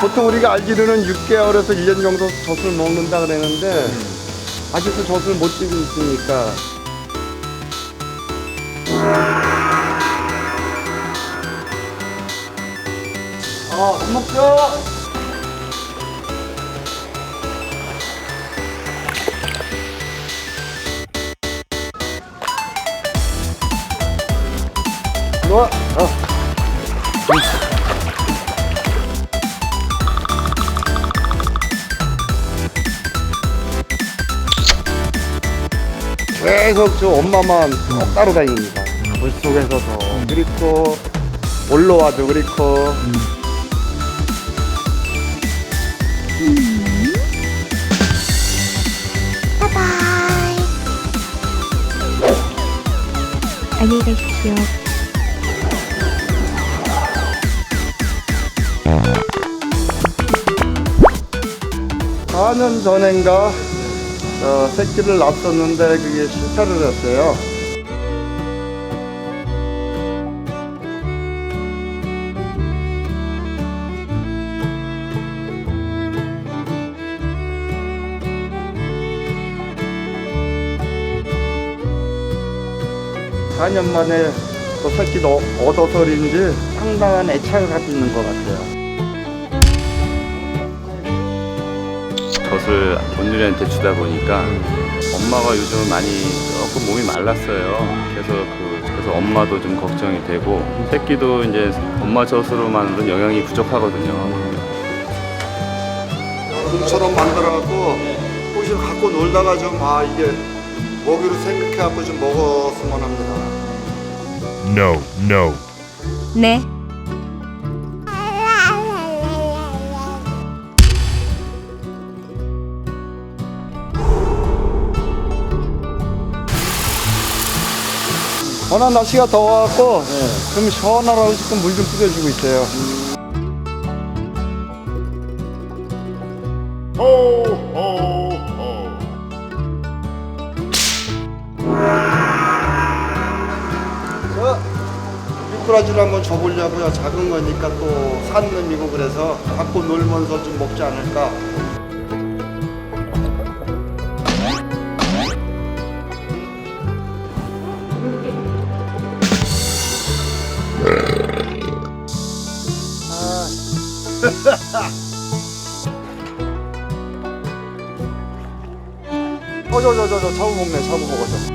보통 우리가 알기로는 6개월에서 1년 정도 젖을 먹는다 그랬는데 아직도 젖을 못 찌고 있으니까 아, 밥 먹자. 계속 저 엄마만 꼭 따라다닙니다. 물속에서도 그렇고 올라와도 그렇고 바이바이. 안녕히 가십시오. 사년 전인가 어, 새끼를 낳았었는데 그게 실패를 했어요. 사년 만에 그 새끼도 얻어서인지 상당한 애착을 갖고 있는 것 같아요. 젖을 온누리한테 주다 보니까 엄마가 요즘 많이 조금 몸이 말랐어요. 그래서 그 그래서 엄마도 좀 걱정이 되고 새끼도 이제 엄마 젖으로만으로는 영양이 부족하거든요. 공처럼 만들어갖고 혹시 갖고 놀다가 좀 아 이게 먹이로 생각해갖고 좀 먹었으면 합니다. No, no. 네. 워낙 날씨가 더워갖고 좀 시원하라고 지금 물 좀 뿌려주고 있어요. 자, 미꾸라지를 한번 줘보려고요. 작은 거니까 또 산 놈이고 그래서 갖고 놀면서 좀 먹지 않을까. 어, 저, 저, 저, 저, 잡아 먹네, 잡아 먹어, 저.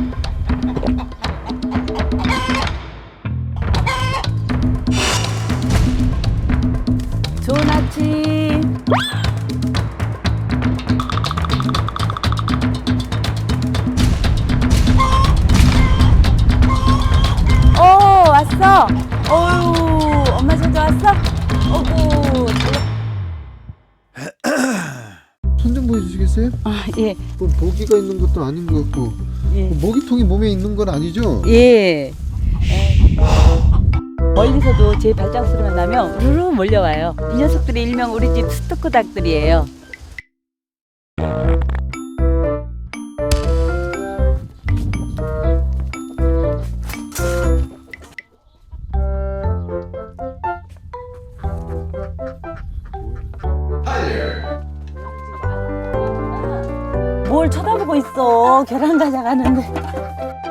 손 좀 보여주시겠어요? 아 예. 뭐 모기가 있는 것도 아닌 것 같고 예. 뭐 모기통이 몸에 있는 건 아니죠? 예. 에. 멀리서도 제 발자국 소리만 나면 우르르 몰려와요. 이 녀석들이 일명 우리 집 스토커 닭들이에요. 계란 가져가는데.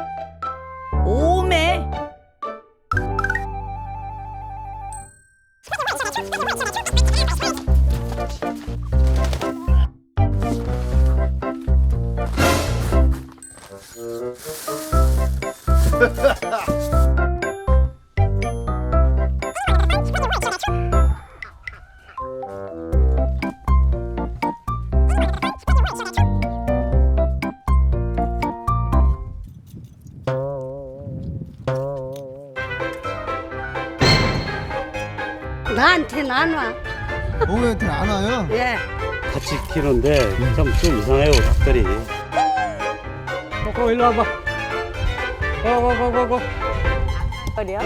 나한테는 안 와. 어머니한테 안 와요? 예. 같이 키우는데 좀, 좀 이상해요 닭들이 꼬꼬 일로 와봐 고고고고고 거리요?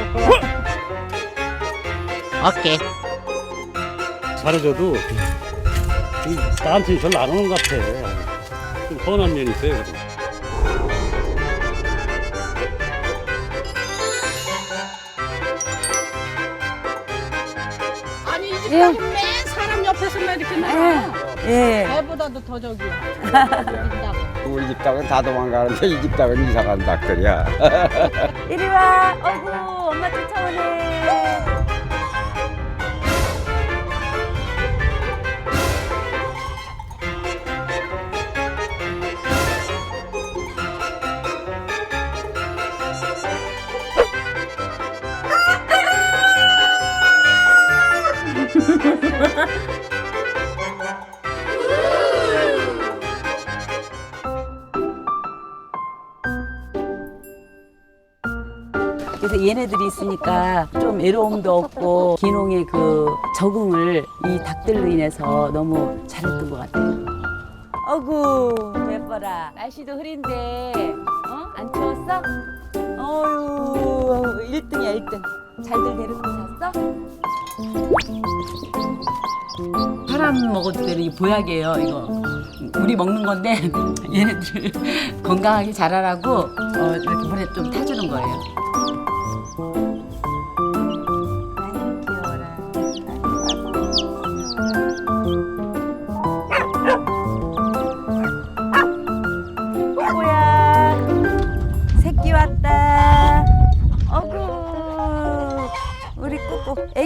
오케이. 잘해줘도 이 나한테는 별로 안 오는 것 같아 좀 서운한 면이 있어요 그래도. 예. 집까지 맨 사람 옆에서만 이렇게 나와. 예. 배보다도 더 저기야. 우리 집 닭은 다 도망가는데 이 집 닭은 이상한 닭들이야. 이리 와. 어구, 엄마 쫓아오네. 그래서 얘네들이 있으니까 좀 외로움도 없고 기농의 그 적응을 이 닭들로 인해서 너무 잘했던 것 같아요. 어구 예뻐라. 날씨도 흐린데 어? 안 추웠어? 어유 1등이야 1등. 잘들 데리고 잤어? 사람 먹어도 되는 이 보약이에요 이거. 우리 먹는 건데 얘네들 건강하게 자라라고 어, 이렇게 물에 좀 타주는 거예요.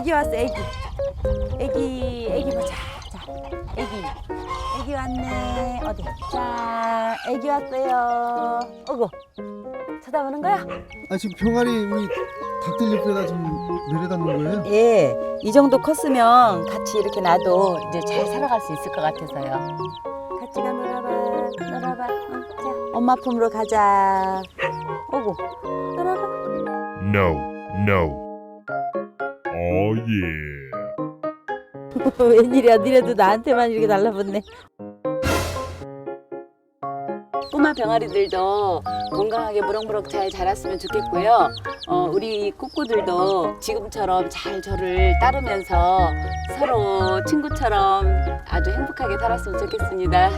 애기 왔어 애기. 애기 애기 보자. 자 애기 애기 왔네 어디 자 애기 왔어요. 어구 쳐다보는 거야? 아 지금 병아리 우리 닭들 옆에다 지금 내려다 놓은 거예요? 예, 이 정도 컸으면 같이 이렇게 놔도 이제 잘 살아갈 수 있을 것 같아서요. 같이 가 놀아봐, 놀아봐. 어, 자, 엄마 품으로 가자. 오고, 놀아봐. No, no. Oh yeah. 웬일이야, 니네도 나한테만 이렇게 달라붙네. 꼬마 병아리들도 건강하게 무럭무럭 잘 자랐으면 좋겠고요. 어, 우리 꼬꼬들도 지금처럼 잘 저를 따르면서 서로 친구처럼 아주 행복하게 살았으면 좋겠습니다.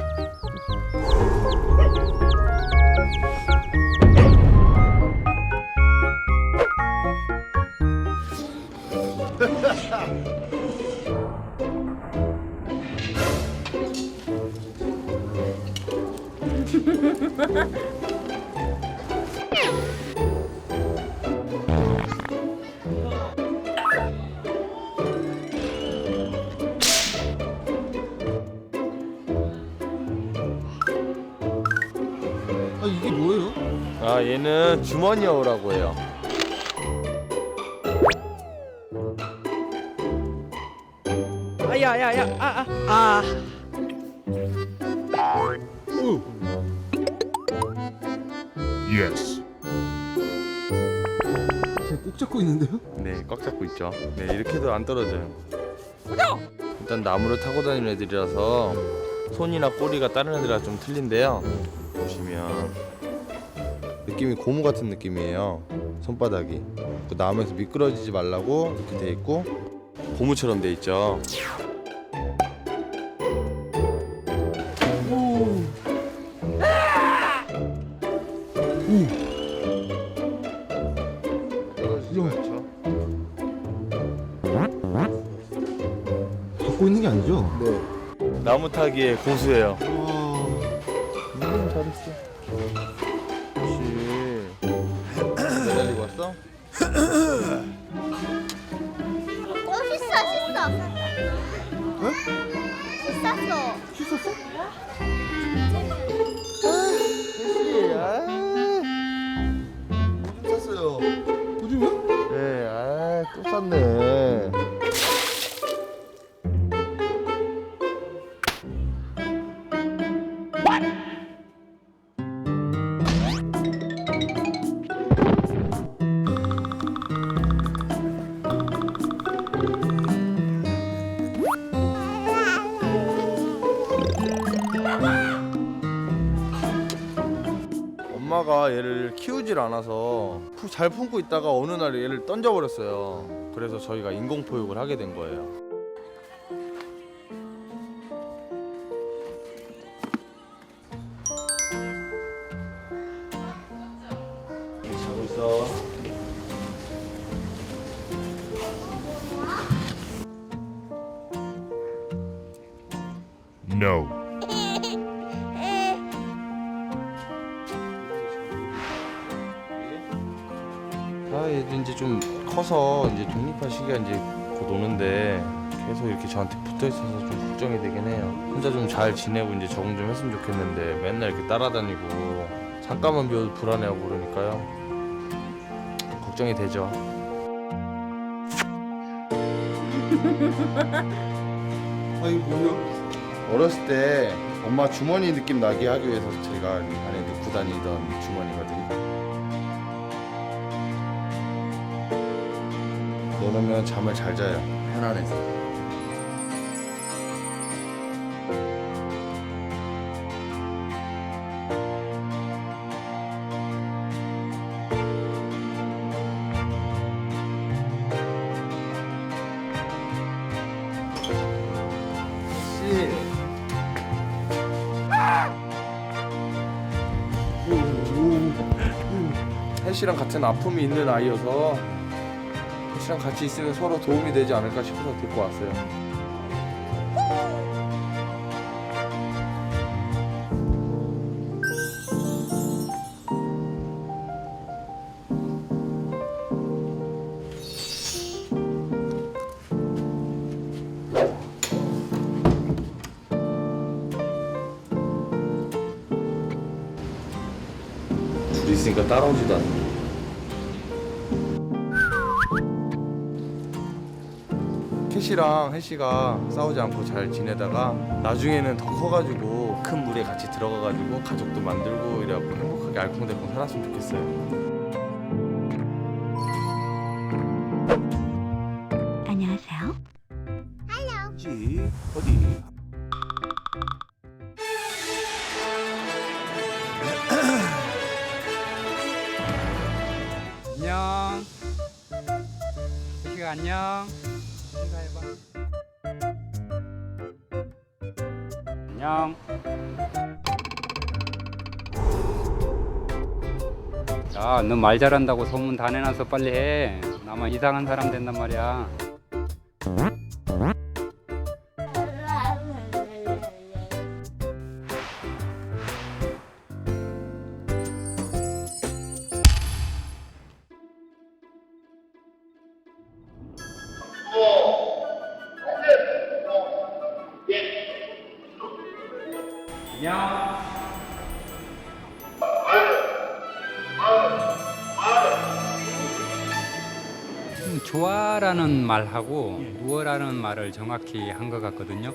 아 이게 뭐예요? 아 얘는 주머니 여우라고 해요. 아야야야. 아 아. 아. Yes. 있죠. 네, 이렇게도 안 떨어져요. 일단 나무를 타고 다니는 애들이라서 손이나 꼬리가 다른 애들이랑 좀 틀린데요. 보시면 느낌이 고무 같은 느낌이에요. 손바닥이. 그 나무에서 미끄러지지 말라고 이렇게 돼 있고 고무처럼 돼 있죠. 타기의 고수예요. 음, 잘했어. 혹시 매달리고 왔어? 씻어, 씻어. 씻었어. 씻었어? 쌌어요. 오줌이요? 아, 또 쌌네. 마가 얘를 키우질 않아서 푸- 잘 품고 있다가 어느 날 얘를 던져버렸어요. 그래서 저희가 인공포육을 하게 된 거예요. 독립할 시기가 이제 곧 오는데 계속 이렇게 저한테 붙어 있어서 좀 걱정이 되긴 해요. 혼자 좀 잘 지내고 이제 적응 좀 했으면 좋겠는데 맨날 이렇게 따라다니고 잠깐만 비워도 불안해하고 그러니까요. 걱정이 되죠. 아이 뭐야? 어렸을 때 엄마 주머니 느낌 나게 하기 위해서 제가 안에 넣고 다니던 주머니거든요. 넣으면 잠을 잘 자요. 편안해서. 씨. 햇씨랑 같은 아픔이 있는 아이여서 햇 씨랑 같이 있으면 서로 도움이 되지 않을까 싶어서 데리고 왔어요. 둘이 있으니까 따라오지도 않네. 캐시랑 혜씨가 싸우지 않고 잘 지내다가 나중에는 더 커가지고 큰 물에 같이 들어가가지고 가족도 만들고 이래갖고 행복하게 알콩달콩 살았으면 좋겠어요. 안녕하세요. 어디? 안녕. 시가 안녕. 안녕. 야, 너 말 잘한다고 소문 다 내놔서 빨리 해. 나만 이상한 사람 된단 말이야. 좋아라는 말하고 누워라는 말을 정확히 한 것 같거든요.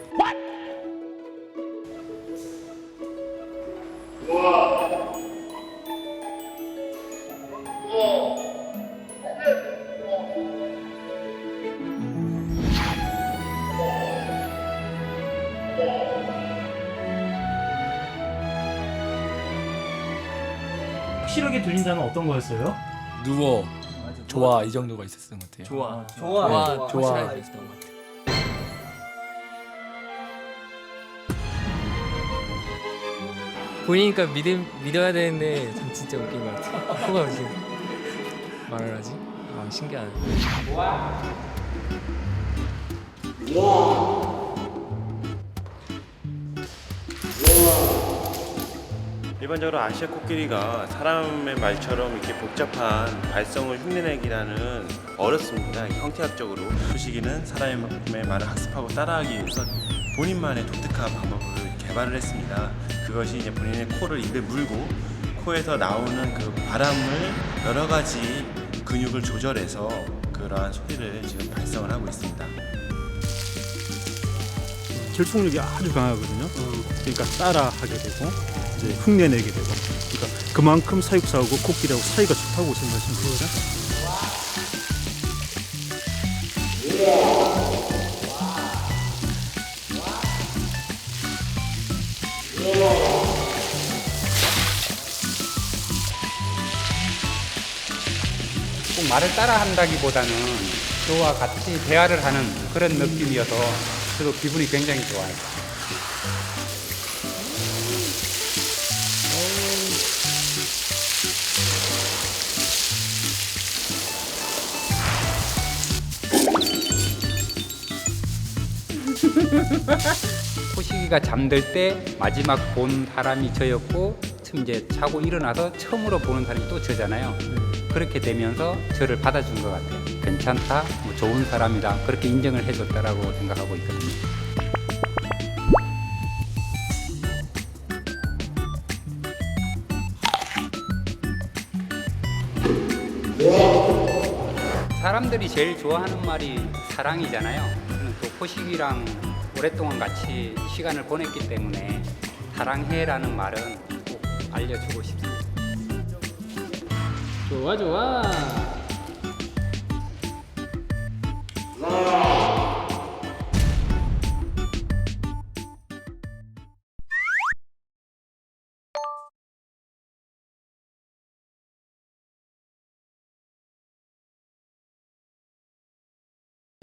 확실하게 들린다는 어떤 거였어요? 누워. 좋아 이 정도가 있었던 것 같아요. 좋아. 좋아. 좋아. 보니까 믿, 믿어야 되는데 참 진짜 웃긴 것 같아. 코가 무슨 말을 하지? 아 신기하네. 일반적으로 아시아 코끼리가 사람의 말처럼 이렇게 복잡한 발성을 흉내내기라는 어렵습니다. 형태학적으로 소식이는 사람의 말을 학습하고 따라하기 위해서 본인만의 독특한 방법을 개발을 했습니다. 그것이 이제 본인의 코를 입에 물고 코에서 나오는 그 바람을 여러 가지 근육을 조절해서 그러한 소리를 지금 발성을 하고 있습니다. 결속력이 아주 강하거든요. 그러니까 따라하게 되고 이제 흉내내게 되고 그러니까 그만큼 사육사하고 코끼리하고 사이가 좋다고 생각하시면 됩니다. 꼭 말을 따라 한다기보다는 저와 같이 대화를 하는 그런 느낌이어서 저도 기분이 굉장히 좋아요. 호식이가 잠들 때 마지막 본 사람이 저였고 이제 자고 일어나서 처음으로 보는 사람이 또 저잖아요. 그렇게 되면서 저를 받아준 것 같아요. 괜찮다, 뭐 좋은 사람이다 그렇게 인정을 해줬다라고 생각하고 있거든요. 사람들이 제일 좋아하는 말이 사랑이잖아요. 저는 또 호식이랑 오랫동안 같이 시간을 보냈기 때문에 사랑해라는 말은 꼭 알려주고 싶습니다. 좋아 좋아.